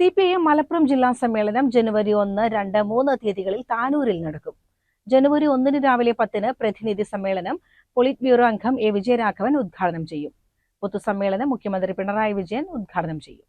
C P I M Malappuram ജില്ലാ സമ്മേളനം ജനുവരി ഒന്ന് രണ്ട് മൂന്ന് തീയതികളിൽ താനൂരിൽ നടക്കും. ജനുവരി ഒന്നിന് രാവിലെ പത്തിന് പ്രതിനിധി സമ്മേളനം പൊളിറ്റ് ബ്യൂറോ അംഗം എ വിജയരാഘവൻ ഉദ്ഘാടനം ചെയ്യും. പൊതുസമ്മേളനം മുഖ്യമന്ത്രി പിണറായി വിജയൻ ഉദ്ഘാടനം ചെയ്യും.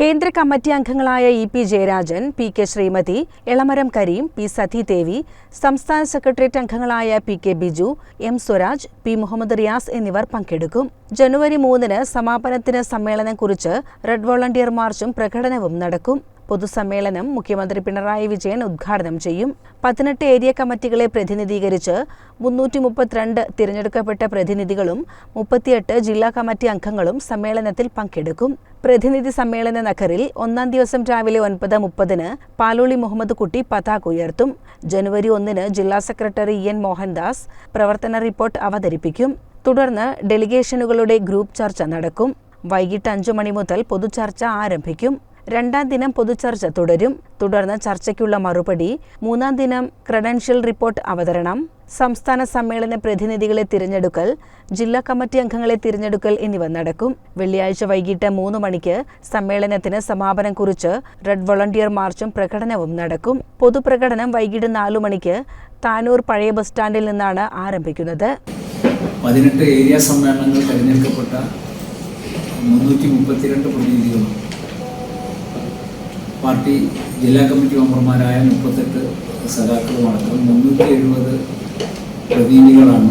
കേന്ദ്ര കമ്മിറ്റി അംഗങ്ങളായ E P Jayarajan P K Sreemathi Elamaram Kareem P Sathi Devi സംസ്ഥാന സെക്രട്ടേറിയറ്റ് അംഗങ്ങളായ P K Biju M Swaraj P Muhammad Riyas എന്നിവർ പങ്കെടുക്കും. ജനുവരി മൂന്നിന് സമാപനത്തിന് സമ്മേളനം കുറിച്ച് റെഡ് വോളണ്ടിയർ മാർച്ചും പ്രകടനവും നടക്കും. പൊതുസമ്മേളനം മുഖ്യമന്ത്രി പിണറായി വിജയൻ ഉദ്ഘാടനം ചെയ്യും. പതിനെട്ട് ഏരിയ കമ്മിറ്റികളെ പ്രതിനിധീകരിച്ച് മുന്നൂറ്റി മുപ്പത്തിരണ്ട് തിരഞ്ഞെടുക്കപ്പെട്ട പ്രതിനിധികളും മുപ്പത്തിയെട്ട് ജില്ലാ കമ്മിറ്റി അംഗങ്ങളും സമ്മേളനത്തിൽ പങ്കെടുക്കും. പ്രതിനിധി സമ്മേളന നഗറിൽ ഒന്നാം ദിവസം രാവിലെ ഒൻപത് മുപ്പതിന് പാലോളി മുഹമ്മദ് കുട്ടി പതാക ഉയർത്തും. ജനുവരി ഒന്നിന് ജില്ലാ സെക്രട്ടറി എൻ മോഹൻദാസ് പ്രവർത്തന റിപ്പോർട്ട് അവതരിപ്പിക്കും. തുടർന്ന് ഡെലിഗേഷനുകളുടെ ഗ്രൂപ്പ് ചർച്ച നടക്കും. വൈകിട്ട് അഞ്ചു മണി മുതൽ പൊതുചർച്ച ആരംഭിക്കും. രണ്ടാം ദിനം പൊതുചർച്ച തുടരും. തുടർന്ന് ചർച്ചയ്ക്കുള്ള മറുപടി മൂന്നാം ദിനം ക്രെഡൻഷ്യൽ റിപ്പോർട്ട് അവതരണം സംസ്ഥാന സമ്മേളന പ്രതിനിധികളെ തിരഞ്ഞെടുക്കൽ ജില്ലാ കമ്മിറ്റി അംഗങ്ങളെ തിരഞ്ഞെടുക്കൽ എന്നിവ നടക്കും. വെള്ളിയാഴ്ച വൈകിട്ട് മൂന്ന് മണിക്ക് സമ്മേളനത്തിന് സമാപനം കുറിച്ച് റെഡ് വോളണ്ടിയർ മാർച്ചും പ്രകടനവും നടക്കും. പൊതുപ്രകടനം വൈകിട്ട് നാലു മണിക്ക് താനൂർ പഴയ ബസ് സ്റ്റാൻഡിൽ നിന്നാണ് ആരംഭിക്കുന്നത്. പതിനെട്ട് ഏരിയ സമ്മേളനങ്ങൾ തിരഞ്ഞെടുക്കപ്പെട്ട മുന്നൂറ്റി മുപ്പത്തിരണ്ട് പ്രതിനിധികളും പാർട്ടി ജില്ലാ കമ്മിറ്റി മെമ്പർമാരായ മുപ്പത്തെട്ട് സഖാക്കളുമടക്കം മുന്നൂറ്റി എഴുപത് പ്രതിനിധികളാണ്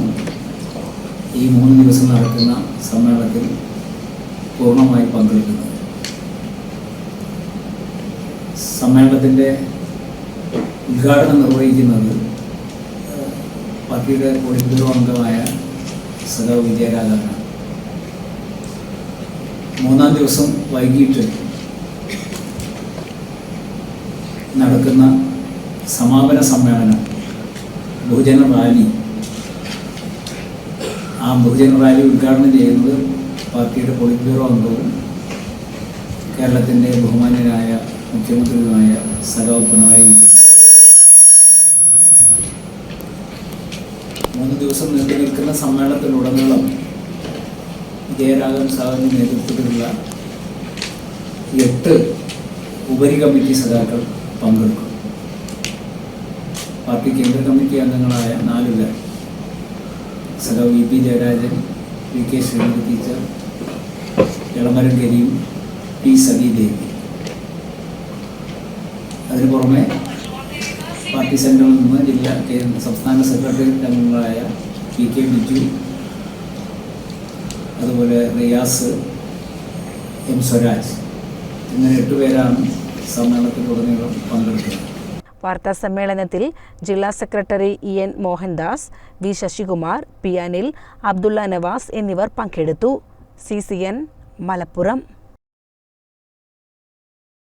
ഈ മൂന്ന് ദിവസം നടക്കുന്ന സമ്മേളനത്തിൽ പൂർണമായി പങ്കെടുക്കുന്നത്. സമ്മേളനത്തിന്റെ ഉദ്ഘാടനം നിർവഹിക്കുന്നത് പാർട്ടിയുടെ പോളിറ്റ് അംഗമായ സദാവ് വിജയരാജാണ് മൂന്നാം ദിവസം വൈകിട്ട് നടക്കുന്ന സമാപന സമ്മേളനം ബഹുജന റാലി. ആ ബഹുജന റാലി ഉദ്ഘാടനം ചെയ്യുന്നത് പാർട്ടിയുടെ പോളിറ്റ് ബ്യൂറോ അംഗവും കേരളത്തിന്റെ ബഹുമാന്യനായ മുഖ്യമന്ത്രിയുമായ സഖാവ് പിണറായി വിജയൻ. മൂന്ന് ദിവസം നീണ്ടു നിൽക്കുന്ന സമ്മേളനത്തിലുടനീളം വിജയരാഘവൻ സാറിന്റെ നേതൃത്വത്തിലുള്ള എട്ട് ഉപരി കമ്മിറ്റി സഖാക്കൾ പങ്കെടുക്കും. പാർട്ടി കേന്ദ്ര കമ്മിറ്റി അംഗങ്ങളായ നാല് പേർ. സഖാവ് V P Jayarajan V K Sreemathi teacher Elamaram Kareem P Sathidevi അതിനു പുറമെ പാർട്ടി സെന്ററിൽ നിന്ന് ജില്ലാ സംസ്ഥാന സെക്രട്ടേറിയറ്റ് അംഗങ്ങളായ പി കെ ബിജു അതുപോലെ റിയാസ് എം സ്വരാജ്. ഇങ്ങനെ എട്ടുപേരാണ് വാർത്താ സമ്മേളനത്തിൽ ജില്ലാ secretary E N Mohandas V Sasikumar P Anil Abdulla Navas എന്നിവർ പങ്കെടുത്തു. C C N Malappuram.